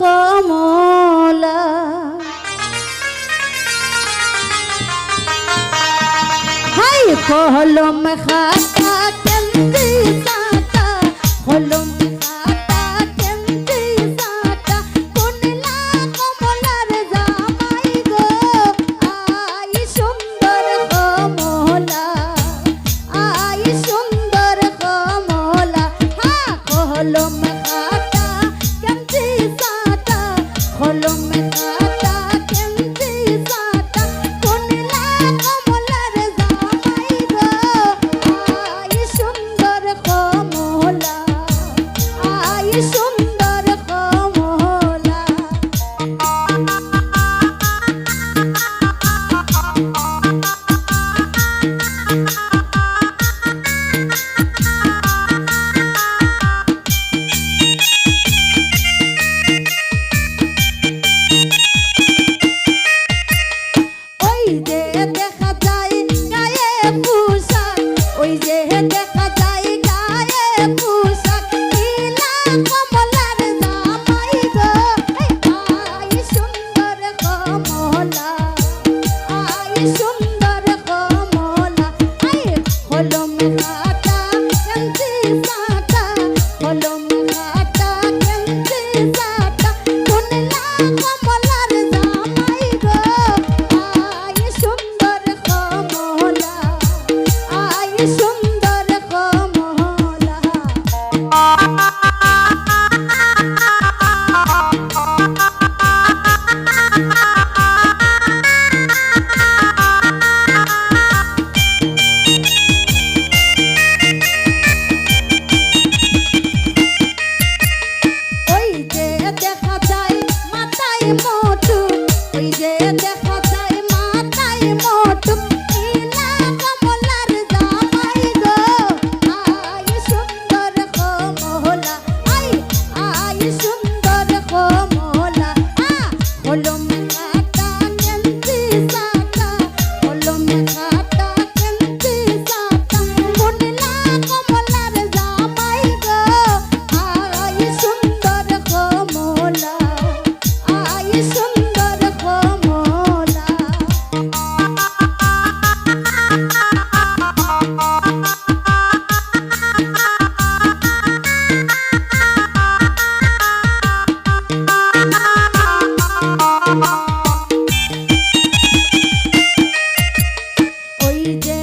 কমলা। High কলম খাতা কেন্দ্রি খাতা কলম Yes, love. every day.